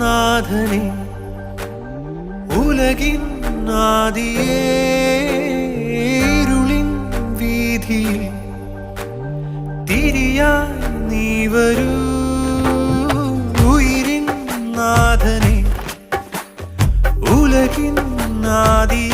നാഥനെ ഉലകിൻ നാദിയേരുളിൻ വീതി തിരിയായി നീ വരൂ. ഉയിരിൻ നാഥനെ ഉലകിൻ നാദിയ